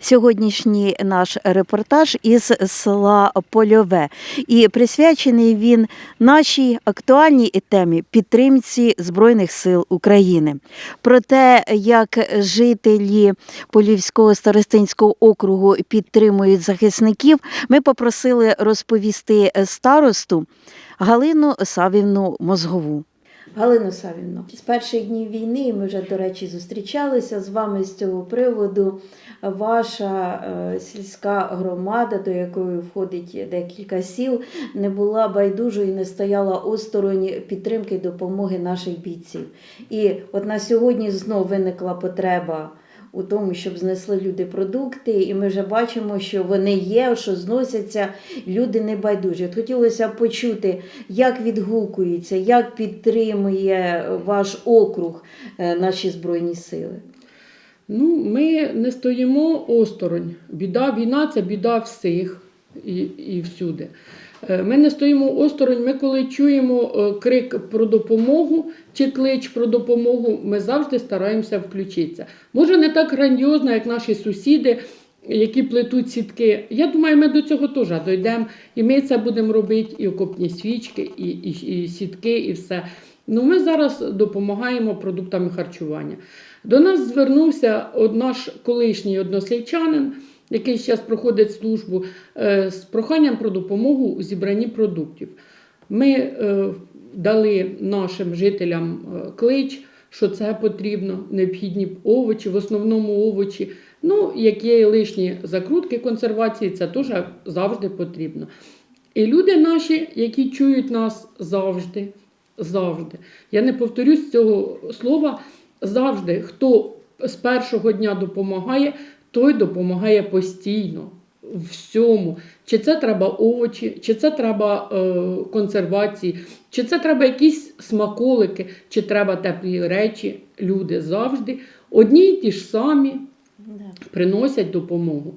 сьогоднішній наш репортаж із села Польове. І присвячений він нашій актуальній темі підтримці Збройних сил України. Про те, як жителі Полівського старостинського округу підтримують захисників, ми попросили розповісти старосту Галину Савівну Мозгову. Галину Савівну, з перших днів війни ми вже, до речі, зустрічалися з вами з цього приводу. Ваша е, сільська громада, до якої входить декілька сіл, не була байдужою і не стояла осторонь підтримки допомоги наших бійців. І от на сьогодні знов виникла потреба у тому, щоб знесли люди продукти, і ми вже бачимо, що вони є, що зносяться, люди не байдужі. От хотілося б почути, як відгукується, як підтримує ваш округ е, наші Збройні Сили. Ну, ми не стоїмо осторонь. Біда, війна це біда всіх і, і всюди. Е, Ми не стоїмо осторонь. Ми коли чуємо е, крик про допомогу чи клич про допомогу, ми завжди стараємося включитися. Може, не так грандіозно, як наші сусіди, які плетуть сітки. Я думаю, ми до цього теж дійдемо. І ми це будемо робити, і окопні свічки, і, і, і сітки, і все. Ну, ми зараз допомагаємо продуктами харчування. До нас звернувся наш колишній однослівчанин, який зараз проходить службу, е, з проханням про допомогу у зібранні продуктів. Ми е, дали нашим жителям е, клич, що це потрібно, необхідні овочі, в основному овочі. Ну, як є лишні закрутки консервації, це теж завжди потрібно. І люди наші, які чують нас завжди, завжди. Я не повторюсь цього слова завжди. Хто з першого дня допомагає, той допомагає постійно. в Всьому. Чи це треба овочі, чи це треба е, консервації, чи це треба якісь смаколики, чи треба теплі речі. Люди завжди одні й ті ж самі приносять допомогу.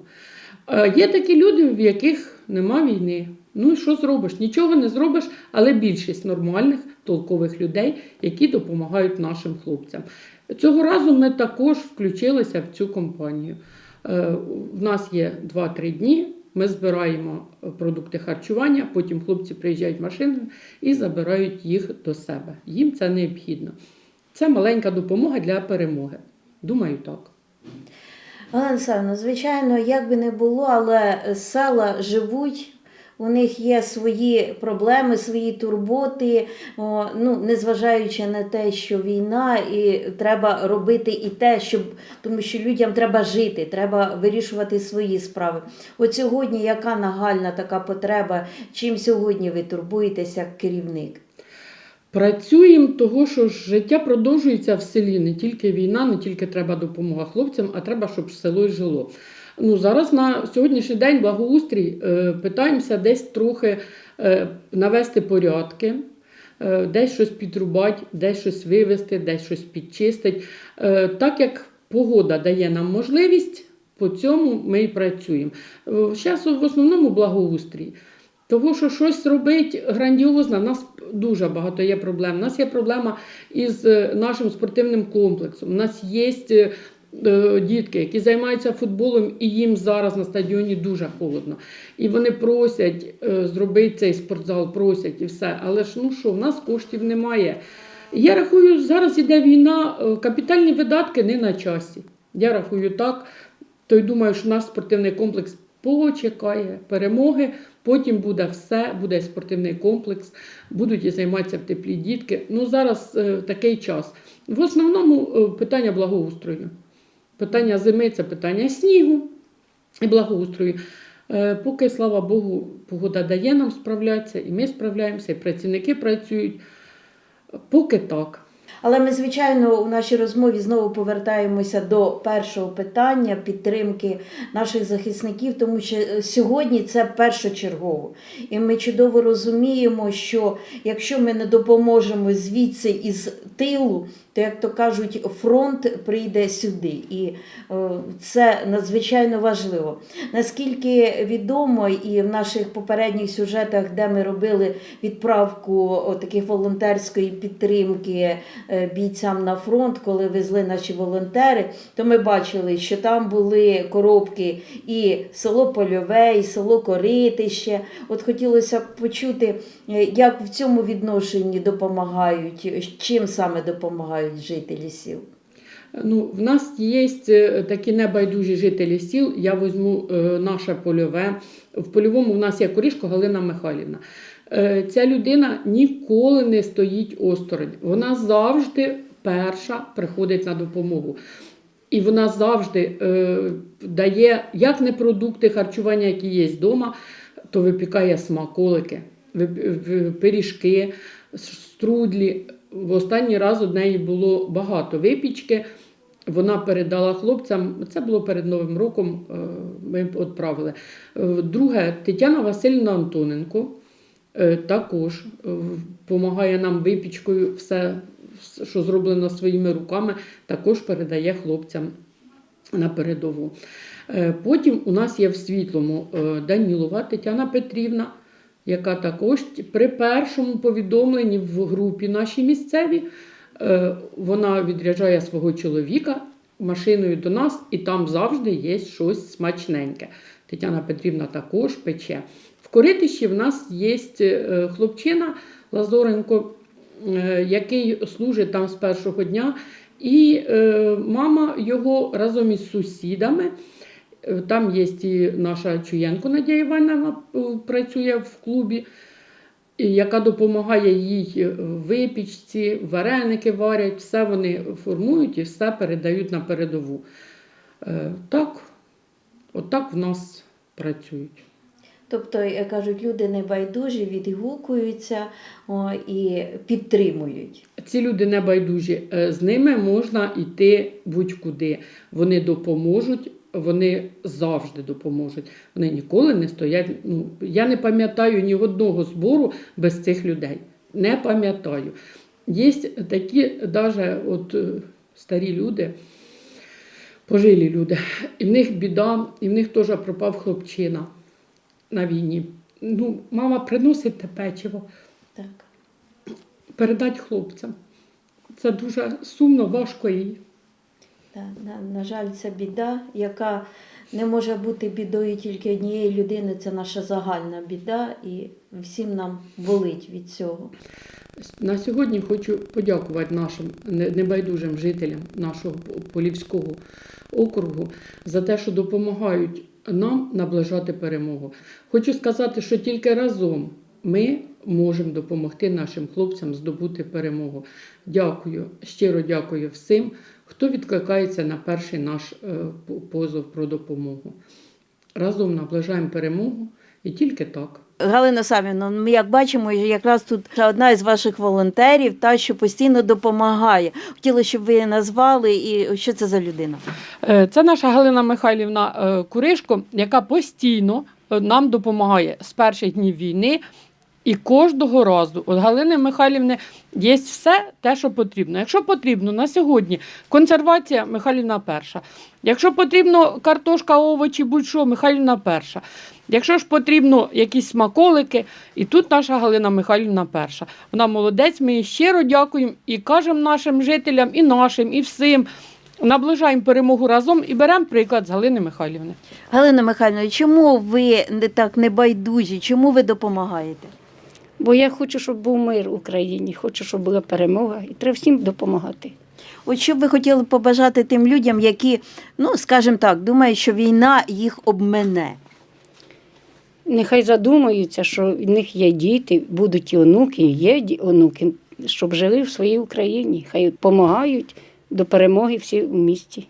Е, Є такі люди, в яких нема війни. Ну і що зробиш? Нічого не зробиш, але більшість нормальних, толкових людей, які допомагають нашим хлопцям. Цього разу ми також включилися в цю компанію. Е, В нас є 2-3 дні. Ми збираємо продукти харчування, потім хлопці приїжджають машинами і забирають їх до себе. Їм це необхідно. Це маленька допомога для перемоги. Думаю, так. Олена Олександровна, звичайно, як би не було, але села живуть. У них є свої проблеми, свої турботи, о, ну, незважаючи на те, що війна, і треба робити і те, щоб, тому що людям треба жити, треба вирішувати свої справи. От сьогодні яка нагальна така потреба, чим сьогодні ви турбуєтеся як керівник? Працюємо того, що життя продовжується в селі. Не тільки війна, не тільки треба допомога хлопцям, а треба, щоб село жило. Ну, зараз на сьогоднішній день благоустрій е, питаємося десь трохи е, навести порядки, е, десь щось підрубати, десь щось вивезти, десь щось підчистити. Е, так як погода дає нам можливість, по цьому ми і працюємо. Зараз в основному благоустрій. Того, що щось робить грандіозно, у нас дуже багато є проблем. У нас є проблема із нашим спортивним комплексом. У нас є дітки, які займаються футболом, і їм зараз на стадіоні дуже холодно. І вони просять е, зробити цей спортзал, просять і все. Але ж ну що, в нас коштів немає. Я рахую, зараз іде війна, е, капітальні видатки не на часі. Я рахую так, то й думаю, що наш спортивний комплекс почекає перемоги. Потім буде все, буде спортивний комплекс, будуть і займатися в теплі дітки. Ну зараз е, такий час. В основному е, питання благоустрою. Питання зими це питання снігу і благоустрою. Е, поки, слава Богу, погода дає нам справлятися, і ми справляємося, і працівники працюють. Поки так. Але ми, звичайно, у нашій розмові знову повертаємося до першого питання підтримки наших захисників, тому що е, сьогодні це першочергово. І ми чудово розуміємо, що якщо ми не допоможемо звідси із тилу, то як то кажуть, фронт прийде сюди. І е, це надзвичайно важливо. Наскільки відомо, і в наших попередніх сюжетах, де ми робили відправку таких волонтерської підтримки е, бійцям на фронт, коли везли наші волонтери, то ми бачили, що там були коробки і село Польове, і село Коритище. От хотілося б почути, е, як в цьому відношенні допомагають, чим саме допомагають жителі сіл. Ну, в нас є е, такі небайдужі жителі сіл. Я візьму е, наше польове. В польовому в нас є корішко Галина Михайлівна. Е, Ця людина ніколи не стоїть осторонь. Вона завжди перша приходить на допомогу. І вона завжди е, дає як не продукти харчування, які є вдома, то випікає смаколики, пиріжки, струдлі. В останній раз у неї було багато випічки. Вона передала хлопцям, це було перед Новим роком, е, ми відправили. Е, Друге, Тетяна Васильівна Антоненко е, також допомагає нам випічкою, все, що зроблено своїми руками, також передає хлопцям на передову. Потім у нас є в світлому Данілова Тетяна Петрівна, яка також при першому повідомленні в групі нашій місцевій е, вона відряджає свого чоловіка машиною до нас, і там завжди є щось смачненьке. Тетяна Петрівна також пече. В Коритищі в нас є е, хлопчина Лазоренко, е, який служить там з першого дня. І мама його разом із сусідами. Е, Там є і наша Чуєнко Надія Івановна е, працює в клубі, яка допомагає їй в випічці, вареники варять, все вони формують і все передають на передову. Е, Так, отак в нас працюють. Тобто, як кажуть, люди небайдужі, відгукуються о, і підтримують. Ці люди не байдужі, Е, з ними можна йти будь-куди. Вони допоможуть, вони завжди допоможуть. Вони ніколи не стоять. Ну, я не пам'ятаю ні одного збору без цих людей. Не пам'ятаю. Є такі, навіть от, е, старі люди, пожилі люди, і в них біда, і в них теж пропав хлопчина на війні. Ну, мама приносить те печиво Так. передати хлопцям. Це дуже сумно, важко їй. На, на жаль, це біда, яка не може бути бідою тільки однієї людини. Це наша загальна біда, і всім нам болить від цього. На сьогодні хочу подякувати нашим небайдужим жителям нашого Полівського округу за те, що допомагають нам наближати перемогу. Хочу сказати, що тільки разом ми можемо допомогти нашим хлопцям здобути перемогу. Дякую, щиро дякую всім, хто відкликається на перший наш е, позов про допомогу. Разом наближаємо перемогу і тільки так. Галина Самівна, ми як бачимо, якраз тут одна із ваших волонтерів, та що постійно допомагає. Хотіла, щоб ви її назвали, і що це за людина? Е, Це наша Галина Михайлівна е, Куришко, яка постійно нам допомагає з перших днів війни. І кожного разу у Галини Михайлівни є все те, що потрібно. Якщо потрібно на сьогодні консервація Михайлівна перша. Якщо потрібно картошка, овочі, будь-що, Михайлівна перша. Якщо ж потрібно якісь смаколики, і тут наша Галина Михайлівна перша. Вона молодець, ми їй щиро дякуємо і кажемо нашим жителям, і нашим, і всім. Наближаємо перемогу разом і беремо приклад з Галини Михайлівни. Галина Михайлівна, чому ви не так небайдужі? Чому ви допомагаєте? Бо я хочу, щоб був мир в Україні, хочу, щоб була перемога, і треба всім допомагати. От що б ви хотіли побажати тим людям, які, ну скажімо так, думають, що війна їх обмене. Нехай задумаються, що в них є діти, будуть і онуки, і є онуки, щоб жили в своїй Україні. Хай допомагають до перемоги всі в місті.